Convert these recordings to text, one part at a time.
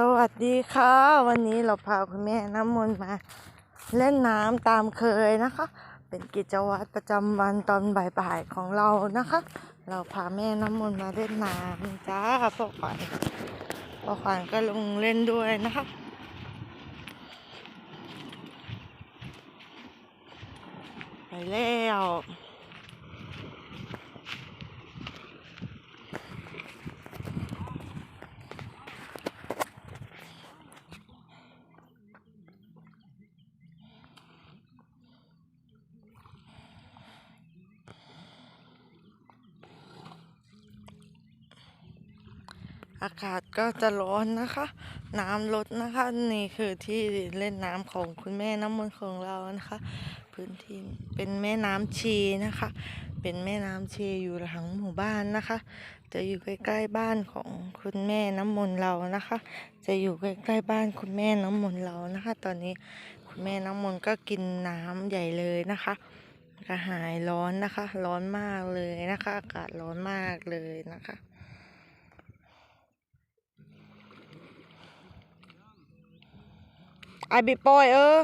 สวัสดีค่ะ วันนี้เราพาคุณแม่น้ำมนต์มาเล่นน้ำตามเคยนะคะ เป็นกิจวัตรประจำวันตอนบ่ายๆของเรานะคะ เราพาแม่น้ำมนต์มาเล่นน้ำจ้าพ่อขวัญพ่อขวัญก็ลงเล่นด้วยนะคะไปแล้ว อากาศก็จะร้อนนะคะ น้ำลดนะคะ นี่คือที่เล่นน้ำของคุณแม่น้ำมนต์ของเรานะคะ พื้นที่เป็นแม่น้ำชีนะคะ เป็นแม่น้ำชีอยู่หลังหมู่บ้านนะคะ จะอยู่ใกล้ๆบ้านของคุณแม่น้ำมนต์เรานะคะ จะอยู่ใกล้ๆบ้านคุณแม่น้ำมนต์เรานะคะ ตอนนี้คุณแม่น้ำมนต์ก็กินน้ำใหญ่เลยนะคะกระหายร้อนนะคะ ร้อนมากเลยนะคะ อากาศร้อนมากเลยนะคะ ไอบิปอยเออ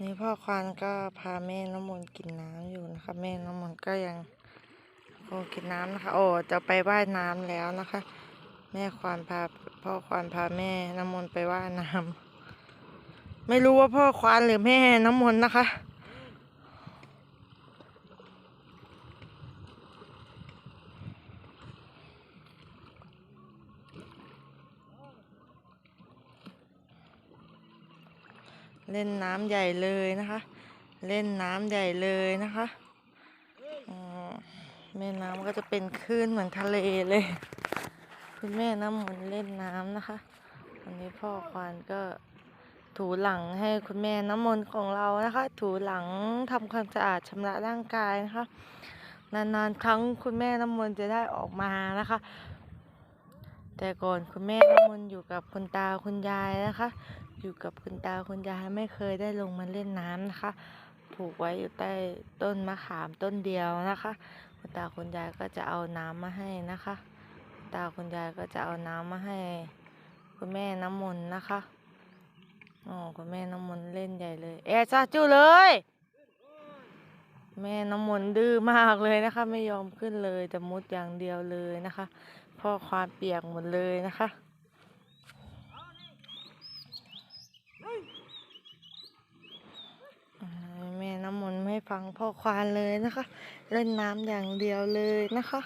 นี่พ่อควานก็พาแม่น้ำมนต์กินน้ำอยู่นะคะแม่น้ำมนต์ก็ยังคงกินน้ำนะคะ โอ้จะไปว่ายน้ำแล้วนะคะ แม่ควานพาพ่อควานพาแม่น้ำมนต์ไปว่ายน้ำไม่รู้ว่าพ่อควานหรือแม่น้ำมนต์นะคะ เล่นน้ำใหญ่เลยนะคะ เล่นน้ำใหญ่เลยนะคะแม่น้ำก็จะเป็นคลื่นเหมือนทะเลเลยคุณแม่น้ำมนเล่นน้ำนะคะวันนี้พ่อควานก็ถูหลังให้คุณแม่น้ำมนต์ของเรานะคะ ถูหลังทำความสะอาดชำระร่างกายนะคะ นานๆครั้งคุณแม่น้ำมนต์จะได้ออกมานะคะ แต่ก่อนคุณแม่น้ำมนต์อยู่กับคุณตาคุณยายนะคะ อยู่กับคุณตาคุณยายไม่เคยได้ลงมาเล่นน้ำนะคะ ผูกไว้อยู่ใต้ต้นมะขามต้นเดียวนะคะ คุณตาคุณยายก็จะเอาน้ำมาให้นะคะ ตาคุณยายก็จะเอาน้ำมาให้ คุณแม่น้ำมนต์นะคะอ๋อคุณแม่น้ำมนต์เล่นใหญ่เลยเอะซาจูเลย แม่น้ำมนต์ดื้อมากเลยนะคะ ไม่ยอมขึ้นเลยจะมุดอย่างเดียวเลยนะคะพ่อความเปียกหมดเลยนะคะ อ่าแม่ น้ำมนต์ไม่ฟังพ่อควานเลยนะคะ เล่นน้ำอย่างเดียวเลยนะคะ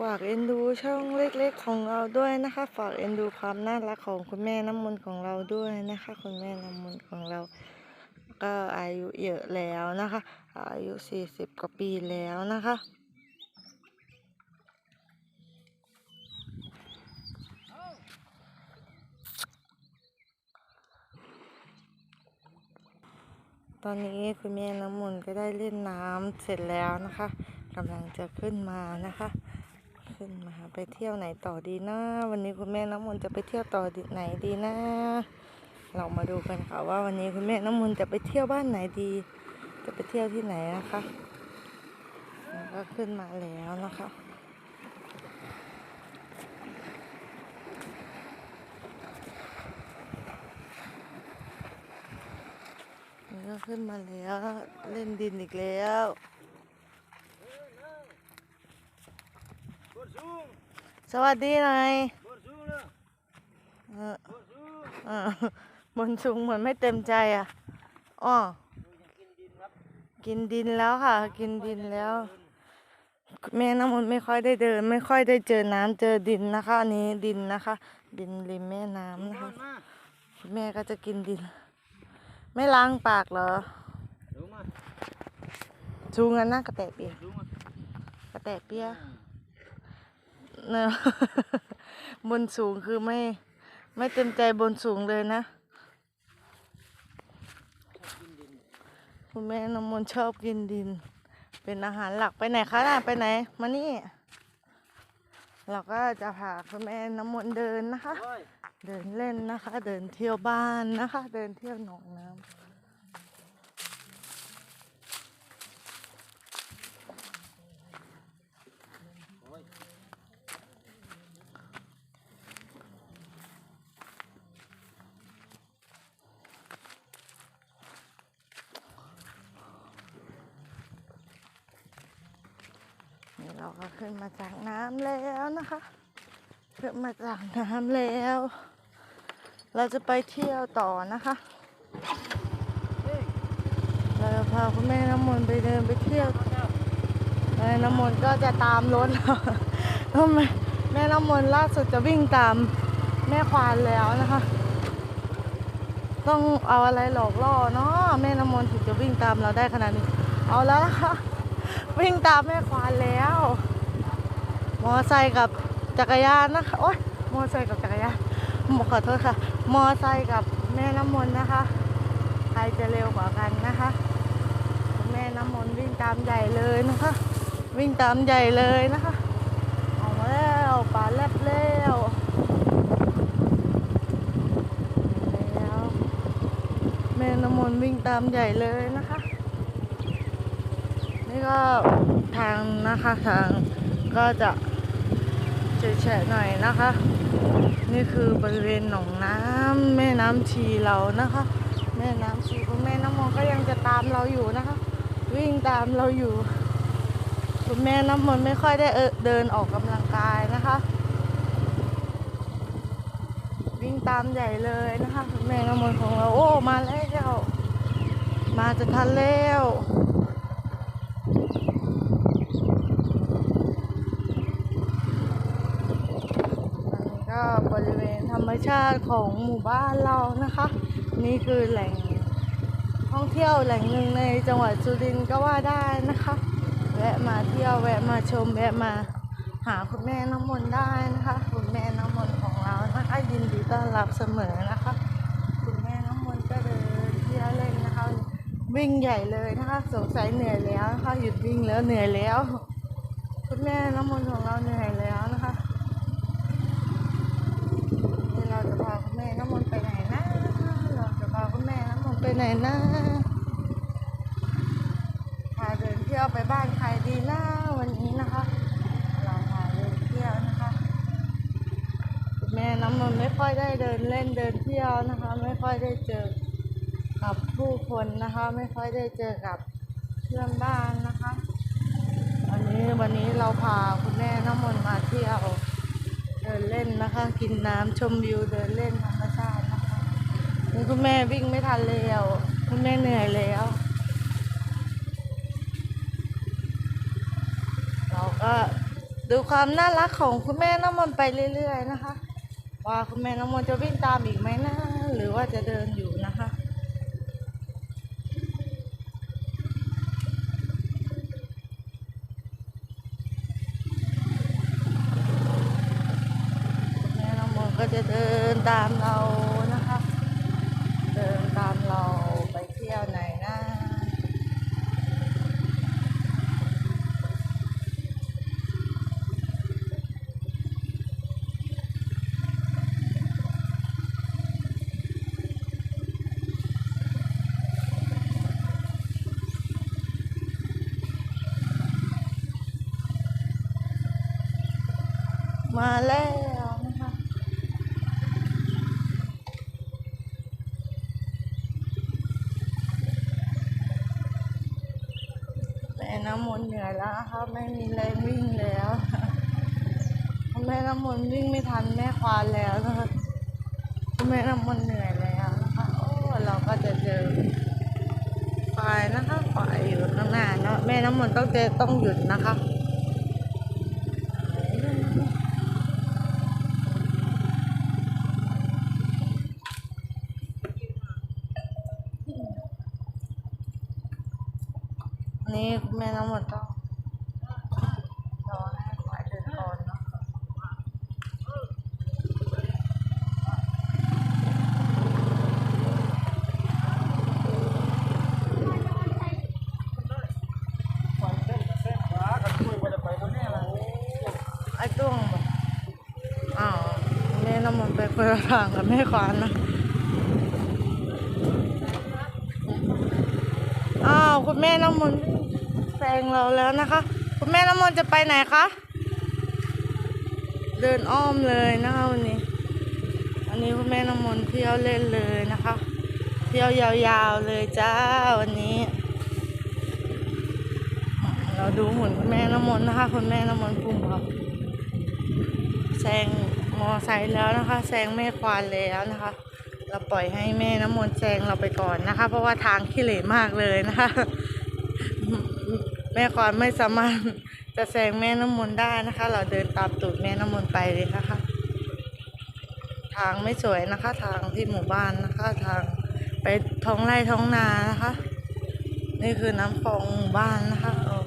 ฝากเอ็นดูช่องเล็กๆของเราด้วยนะคะ ฝากเอ็นดูความน่ารักของคุณแม่น้ำมนต์ของเราด้วยนะคะ คุณแม่น้ำมนต์ของเรา ก็อายุเยอะแล้วนะคะ อายุสี่สิบกว่าปีแล้วนะคะ ตอนนี้คุณแม่น้ำมนต์ก็ได้เล่นน้ำเสร็จแล้วนะคะกำลังจะขึ้นมานะคะ ขึ้นมาไปเที่ยวไหนต่อดีนะวันนี้คุณแม่น้ำมนต์จะไปเที่ยวต่อไหนดีนะ เรามาดูกันค่ะว่าวันนี้คุณแม่น้ำมนต์จะไปเที่ยวบ้านไหนดี จะไปเที่ยวที่ไหนนะคะก็ขึ้นมาแล้วนะคะ นี่ก็ ขึ้นมาแล้ว เล่นดินอีกแล้วสวัสดีน่อยเออเออบนสูงเหมือนไม่เต็มใจอะอ้อกินดินแล้วค่ะ กินดินแล้ว แม่น้ำมนต์ไม่ค่อยได้เดิน ไม่ค่อยได้เจอน้ำเจอดินนะคะอันนี้ดินนะคะ ดินริมแม่น้ำนะคะแม่ก็จะกินดิน ไม่ล้างปากเหรอชูงันนะกระแตะเปียกกระแตะเปียกเนอะบนสูงคือไม่ ไม่เต็มใจบนสูงเลยนะ คุณแม่น้ำมนต์ชอบกินดิน เป็นอาหารหลักไปไหนคะน่ะไปไหน มานี่ เราก็จะพาคุณแม่น้ำมนต์เดินนะคะ เดินเล่นนะคะ เดินเที่ยวบ้านนะคะ เดินเที่ยวหนองน้ำนี่เราก็ขึ้นมาจากน้ำแล้วนะคะ ขึ้นมาจากน้ำแล้ว เราจะไปเที่ยวต่อนะคะ เราจะพาคุณแม่น้ำมนต์ไปเดินไปเที่ยวแม่น้ำมนต์ก็จะตามรถเราทำไมแม่น้ำมนต์ล่าสุดจะวิ่งตามแม่ควานแล้วนะคะ ต้องเอาอะไรหลอกล่อเนาะแม่น้ำมนต์ถึงจะวิ่งตามเราได้ขนาดนี้ เอาแล้วนะคะวิ่งตามแม่ควานแล้ว มอไซค์กับจักรยานนะคะโอ๊ยมอไซค์กับจักรยานขอโทษค่ะ มอไซค์กับแม่น้ำมนต์นะคะ ใครจะเร็วกว่ากันนะคะ แม่น้ำมนต์วิ่งตามใหญ่เลยนะคะ วิ่งตามใหญ่เลยนะคะ ออกมาแล้วป่าแลบแล้วแล้วแม่น้ำมนต์วิ่งตามใหญ่เลยนะคะ นี่ก็ทางนะคะทางก็จะเฉยๆหน่อยนะคะ นี่คือบริเวณหนองน้ำแม่น้ำชีเรานะคะ แม่น้ำชีคุณแม่น้ำมนก็ยังจะตามเราอยู่นะคะ วิ่งตามเราอยู่คุณแม่น้ำมนไม่ค่อยได้เออเดินออกกำลังกายนะคะ วิ่งตามใหญ่เลยนะคะคุณแม่น้ำมนของเราโอ้มาแล้วมาจะทันแล้ว อันนี้ ก็บริเวณธรรมชาติของหมู่บ้านเรานะคะ นี่คือแหล่งท่องเที่ยวแหล่งหนึ่งในจังหวัดสุรินทร์ก็ว่าได้นะคะแวะมาเที่ยวแวะมาชมแวะมาหาคุณแม่น้ำมนต์ได้นะคะ คุณแม่น้ำมนต์ของเรานะคะยินดีต้อนรับเสมอนะคะ คุณแม่น้ำมนต์ก็เดินเที่ยวเล่นนะคะ วิ่งใหญ่เลยนะคะสงสัยเหนื่อยแล้วนะคะหยุดวิ่งแล้วเหนื่อยแล้ว คุณแม่น้ำมนต์ของเราเหนื่อยแล้วนะคะ เดี๋ยวเราจะพาคุณแม่น้ำมนต์ไปไหนนะ เราจะพาคุณแม่น้ำมนต์ ไปไหนนะพาเดินเที่ยวไปบ้านใครดีนะวันนี้นะคะเราพาเดินเที่ยวนะคะคุณแม่น้ำมนไม่ค่อยได้เดินเล่นเดินเที่ยวนะคะ ไม่ค่อยได้เจอกับผู้คนนะคะ ไม่ค่อยได้เจอกับเพื่อนบ้านนะคะวันนี้วันนี้เราพาคุณแม่น้ำมนต์มาเที่ยวเดินเล่นนะคะ กินน้ำชมวิวเดินเล่นธรรมชาตินะคะนี่ คุณแม่วิ่งไม่ทันแล้วคุณแม่เหนื่อยแล้ว เราก็ดูความน่ารักของคุณแม่น้ำมนต์ไปเรื่อย ๆ นะคะ ว่าคุณแม่น้ำมนต์จะวิ่งตามอีกไหมนะหรือว่าจะเดินอยู่นะคะแม่น้ำมนต์ก็จะเดินตามเรานะคะ เดินตามเราไปเที่ยวไหนนะ มาแล้วนะคะแม่น้ำมนต์เหนื่อยแล้วนะคะไม่มีแรงวิ่งแล้วแม่น้ำมนต์วิ่งไม่ทันแม่ควานแล้วนะคะแม่น้ำมนต์เหนื่อยแล้วนะคะโอ้เราก็จะเจอควายนะคะควายอยู่ข้างหน้าเนาะแม่น้ำมนต์ต้องเจอต้องหยุดนะคะ นี่คุณแม่น้ำมนต์ต้องรอให้ควายเดินก่อนเนาะไอ้ตุ้งบอกอ้าวแม่น้ำมันต์ไปคนละทางกับแม่ควานนะอ้าวคุณแม่น้ำมนต์แซงเราแล้วนะคะ คุณแม่น้ำมนต์จะไปไหนคะ เดินอ้อมเลยนะคะวันนี้ วันนี้คุณแม่น้ำมนต์เที่ยวเล่นเลยนะคะ เที่ยวยาวๆเลยจ้าวันนี้ เราดูหุ่นคุณแม่น้ำมนต์นะคะ คุณแม่น้ำมนต์พุ่มครับแซงมอไซค์แล้วนะคะแซงแม่ควานแล้วนะคะ เราปล่อยให้แม่น้ำมนต์แซงเราไปก่อนนะคะ เพราะว่าทางขี้เหร่มากเลยนะคะ แม่ควานไม่สามารถจะแซงแม่น้ำมนต์ได้นะคะ เราเดินตามตูดแม่น้ำมนต์ไปเลยนะคะ ทางไม่สวยนะคะ ทางที่หมู่บ้านนะคะ ทางไปท้องไร่ท้องนานะคะ นี่คือน้ำคลองหมู่บ้านนะคะออ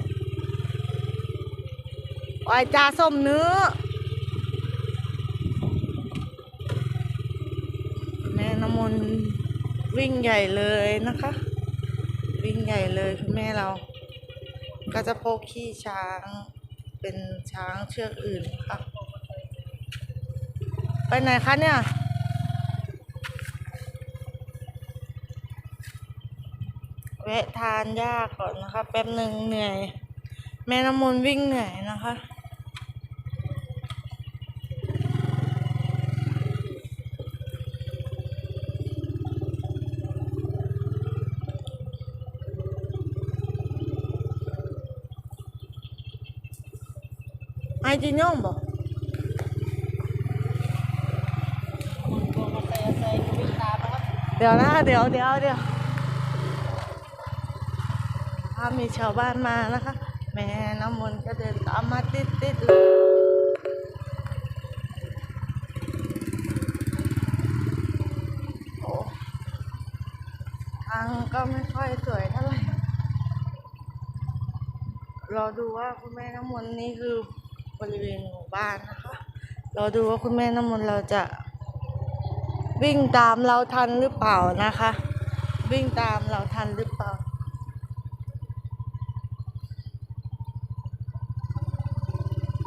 ไอยจ่าส้มเนื้อแม่น้ำมนต์วิ่งใหญ่เลยนะคะ วิ่งใหญ่เลยคุณแม่เรา ก็จะพกขี้ช้าง เป็นช้างเชือกอื่นค่ะ ไปไหนคะเนี่ย แวะทานหญ้าก่อนนะคะ แป๊บหนึ่งเหนื่อย แม่น้ำมนต์วิ่งเหนื่อยนะคะ ไอจีน่องบอกเดี๋ยวนะเดี๋ยวเดี๋ยวเดี๋ยวถ้ามีชาวบ้านมานะคะ แม่น้ำมนต์ก็เดินตามมาติดติดเลยโอ้ทางก็ไม่ค่อยสวยเท่าไหร่รอดูว่าคุณแม่น้ำมนต์นี่คือ บริเวณหมู่บ้านนะคะ เรอดูว่าคุณแม่น้ำมนต์เราจะ วิ่งตามเราทันหรือเปล่านะคะ วิ่งตามเราทันหรือเปล่า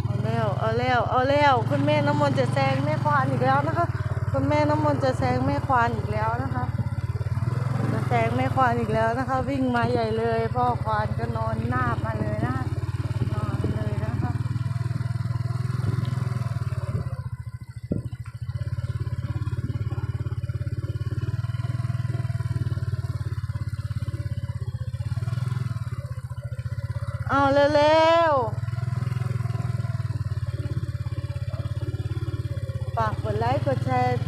เอาแล้วเอาแล้วเอาแล้วคุณแม่น้ำมนต์จะแซงแม่ควานอีกแล้วนะคะ คุณแม่น้ำมนต์จะแซงแม่ควานอีกแล้วนะคะจะแซงแม่ควานอีกแล้วนะคะ วิ่งมาใหญ่เลย พ่อควานก็นอนหน้าบมาเลยนะคะนอนเลยนะคะ เร็วๆฝากกดไลค์กดแชร์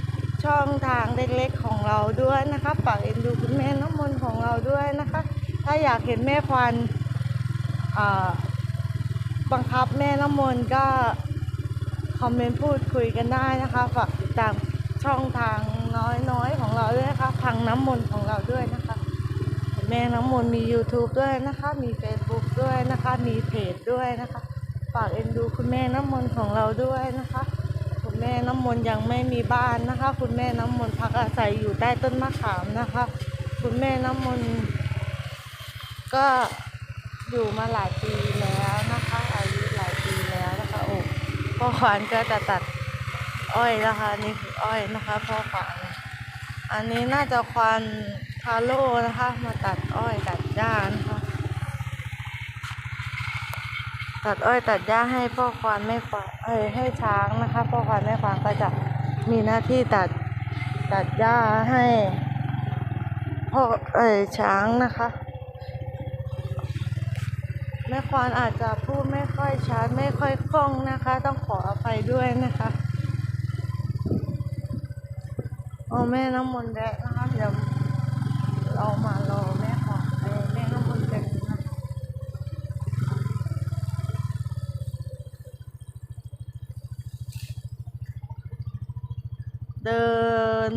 ช่องทางเล็กๆของเราด้วยนะคะฝากเอ็นดูคุณแม่น้ำมนของเราด้วยนะคะ ถ้าอยากเห็นแม่ควันบังคับแม่น้ำมนก็คอมเมนต์พูดคุยกันได้นะคะฝากติดตามช่องทางน้อยๆของเราด้วยนะคะทางน้ำมนต์ของเราด้วยนะคะแม่น้ำมนต์มี YouTube ด้วยนะคะมี Facebook ด้วยนะคะ มีเพจด้วยนะคะ ฝากเอ็นดูคุณแม่น้ำมนต์ของเราด้วยนะคะ คุณแม่น้ำมนต์ยังไม่มีบ้านนะคะ คุณแม่น้ำมนต์พักอาศัยอยู่ใต้ต้นมะขามนะคะ คุณแม่น้ำมนต์ก็อยู่มาหลายปีแล้วนะคะ อายุหลายปีแล้วนะคะโอ้พ่อขวานก็จะตัดอ้อยนะคะนี่คืออ้อยนะคะพ่อขวานอันนี้น่าจะควันทาโร่นะคะ มาตัดอ้อยตัดหญ้านะคะ ตัดอ้อยตัดหญ้าให้พ่อควานแม่ควานเอ้ยให้ช้างนะคะพ่อควานแม่ควานก็จะมีหน้าที่ตัดตัดหญ้าให้พ่อเอ้ยช้างนะคะ แม่ควานอาจจะพูดไม่ค่อยชัดไม่ค่อยคล่องนะคะ ต้องขออภัยด้วยนะคะโอ้แม่น้ำมนต์แดะนะคะเดี๋ยวเรามารอแม่ควานเอ้ยแม่น้ำมนต์กันนะคะ เดิ น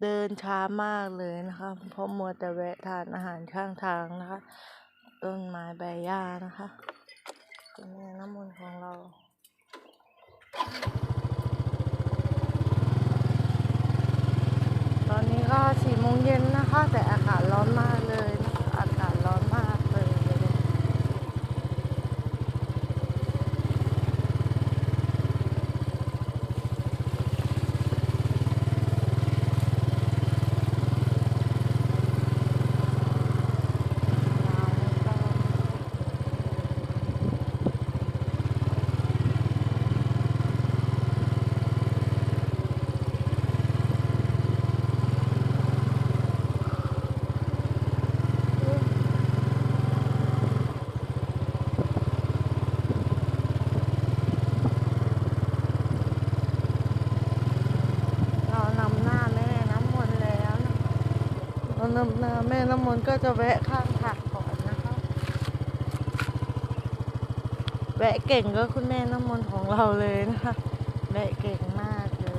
เดินช้ามากเลยนะคะ เพราะมัวแต่แวะทานอาหารข้างทางนะคะ ต้นไม้ใบหญ้านะคะคุณแม่น้ำมนต์ของเราตอนนี้ก็สี่โมงเย็นนะคะ แต่อากาศร้อนมากเลยนะคะอากาศร้อนมากเลย ค นน้ำนาแม่น้ำมนต์ก็จะแวะข้างทางก่อนนะคะ แวะเก่งก็คุณแม่น้ำมนต์ของเราเลยนะคะ แวะเก่งมากเลย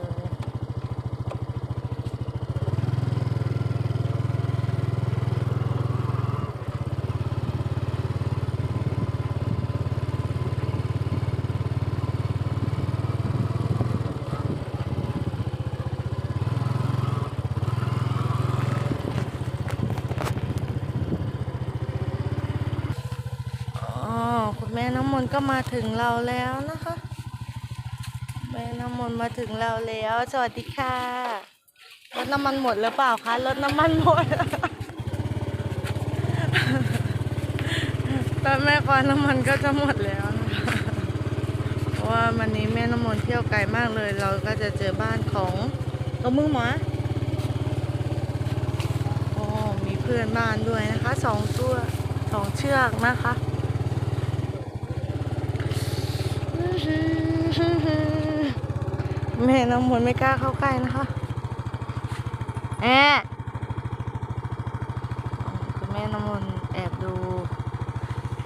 อ๋อคุณแม่น้ำมนต์ ก็มาถึงเราแล้วนะคะแม่น้ำมนต์มาถึงเราแล้ว สวัสดีค่ะรถน้ำมันหมดหรือเปล่าคะรถน้ำมันหมดตอนแม่ก่อนน้ำมันก็จะหมดแล้วนะคะเพราะว่าวันนี้แม่น้ำมนต์เที่ยวไกลมากเลย เราก็จะเจอบ้านของตัวมึงหมอโอ้มีเพื่อนบ้านด้วยนะคะสองตัวสองเชือกนะคะ แม่น้ำมนไม่กล้าเข้าใกล้นะคะแอบคุณแม่น้ำมนแอบดู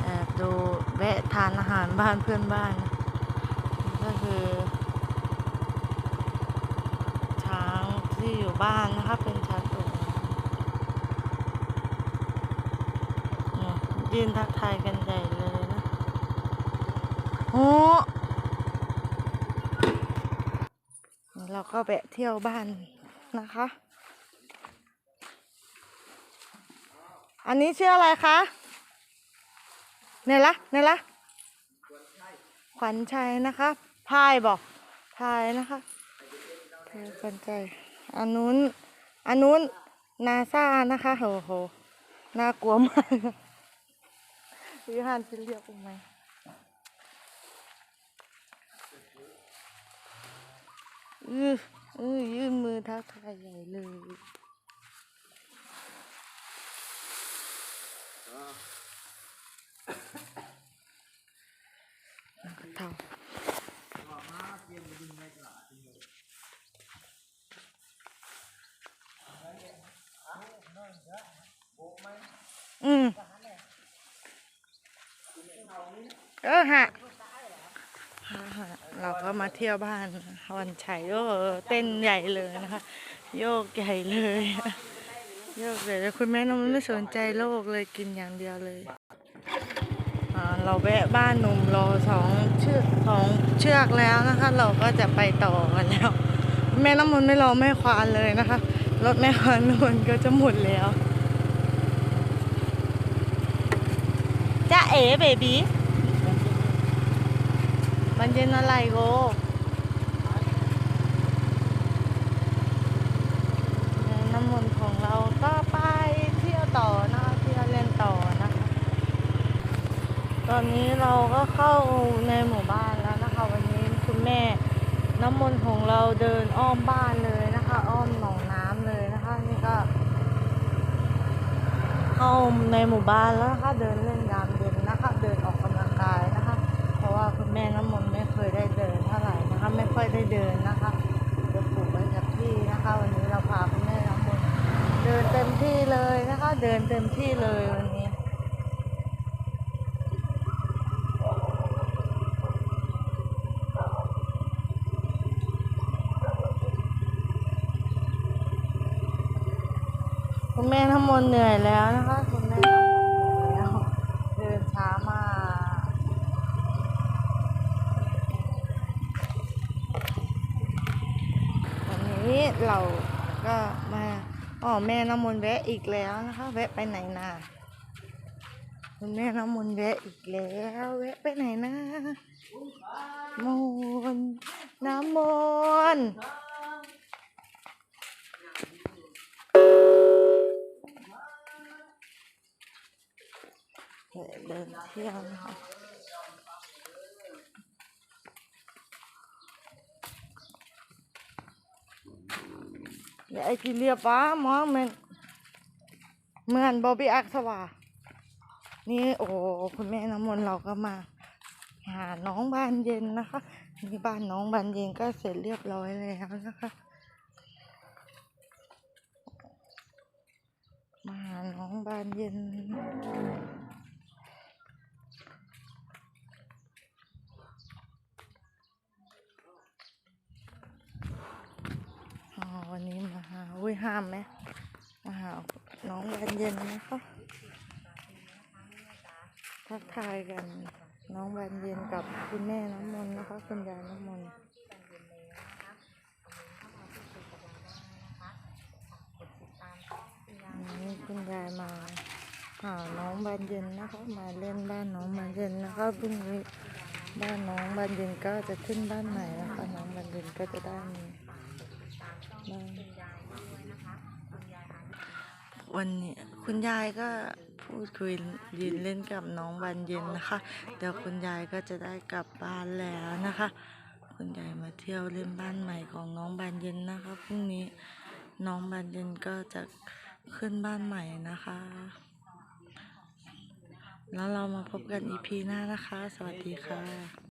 แอบดูแวะทานอาหารบ้านเพื่อนบ้าน ก็คือช้างที่อยู่บ้านนะคะเป็นช้างตัวยืนทักทายกันใหญ่เลยนะโอ้ เราก็แวะเที่ยวบ้านนะคะ อันนี้ชื่ออะไรคะเนี่ยละเนี่ยละขวัญชัยนะคะพายบอกพายนะคะเธอขวัญใจอันนู้นอันนู้นนาซานะคะโอ้โหน่ากลัวมากวิหารจะเรียกผมไหม อืออือยื่นมือทักทายใหญ่เลยเท่าอืมเออฮะ เราก็มาเที่ยวบ้านวันชัยโยเต้นใหญ่เลยนะคะ โยกใหญ่เลย โยกใหญ่เลยคุณแม่น้องไม่สนใจโลกเลยกินอย่างเดียวเลยเราแวะบ้านหนุ่มรอสองเชือกสองเชือกแล้วนะคะ เราก็จะไปต่อกันแล้ว แม่น้ำมนต์ไม่รอแม่ควานเลยนะคะรถแม่ควานนวลก็จะหมดแล้วจ้าเอ๋เบบี้ มันเย็นอะไรโกน้ำมนต์ของเราก็ไปเที่ยวต่อนะเที่ยวเล่นต่อนะคะตอนนี้เราก็เข้าในหมู่บ้านแล้วนะคะ วันนี้คุณแม่น้ำมนต์ของเราเดินอ้อมบ้านเลยนะคะ อ้อมหนองน้ำเลยนะคะ นี่ก็ เข้าในหมู่บ้านแล้วนะคะ เดินเล่นยามเย็นนะคะ เดินออกกำลังกายนะคะ เพราะว่าคุณแม่น้ำ ไม่เคยได้เดินเท่าไหร่นะคะ ไม่ค่อยได้เดินนะคะจะปลูกไว้กับที่นะคะ วันนี้เราพาคุณแม่น้ำมนเดินเต็มที่เลยนะคะ เดินเต็มที่เลยวันนี้คุณแม่น้ำมนต์เหนื่อยแล้วนะคะ เราก็มาอ๋อแม่น้ำมนต์แวะอีกแล้วนะคะ แวะไปไหนนาคุณแม่น้ำมนต์แวะอีกแล้วแวะไปไหนนะมนน้ำมนต์เดินเที่ยวนะคะ ดี๋ยวไอจีเรียบว้ามองมันเหมือนบอบบี้อักสว่านี่โอ้คุณแม่น้ำมนต์เราก็มา หาน้องบานเย็นนะคะนี่บ้านน้องบานเย็นก็เสร็จเรียบร้อยแล้วนะคะมาหาน้องบานเย็น วันนี้มาหาอุ้ยห้ามไหมมาหาน้องบานเย็นนะคะทักทายกัน น้องบานเย็นกับคุณแม่น้ำมนนะคะคุณยายน้ำมนนนี้คุณยายมาหาน้องบานเย็นนะคะมาเล่นบ้านน้องบานเย็นนะคะพรุ่งนี้บ้านน้องบานเย็นก็จะขึ้นบ้านใหม่นะคะน้องบานเย็นก็จะได้มี วันนี้คุณยายก็พูดคุยยืนเล่นกับน้องบานเย็นนะคะ เดี๋ยวคุณยายก็จะได้กลับบ้านแล้วนะคะ คุณยายมาเที่ยวเล่นบ้านใหม่ของน้องบานเย็นนะคะพรุ่งนี้น้องบานเย็นก็จะขึ้นบ้านใหม่นะคะ แล้วเรามาพบกันอีพีหน้านะคะ สวัสดีค่ะ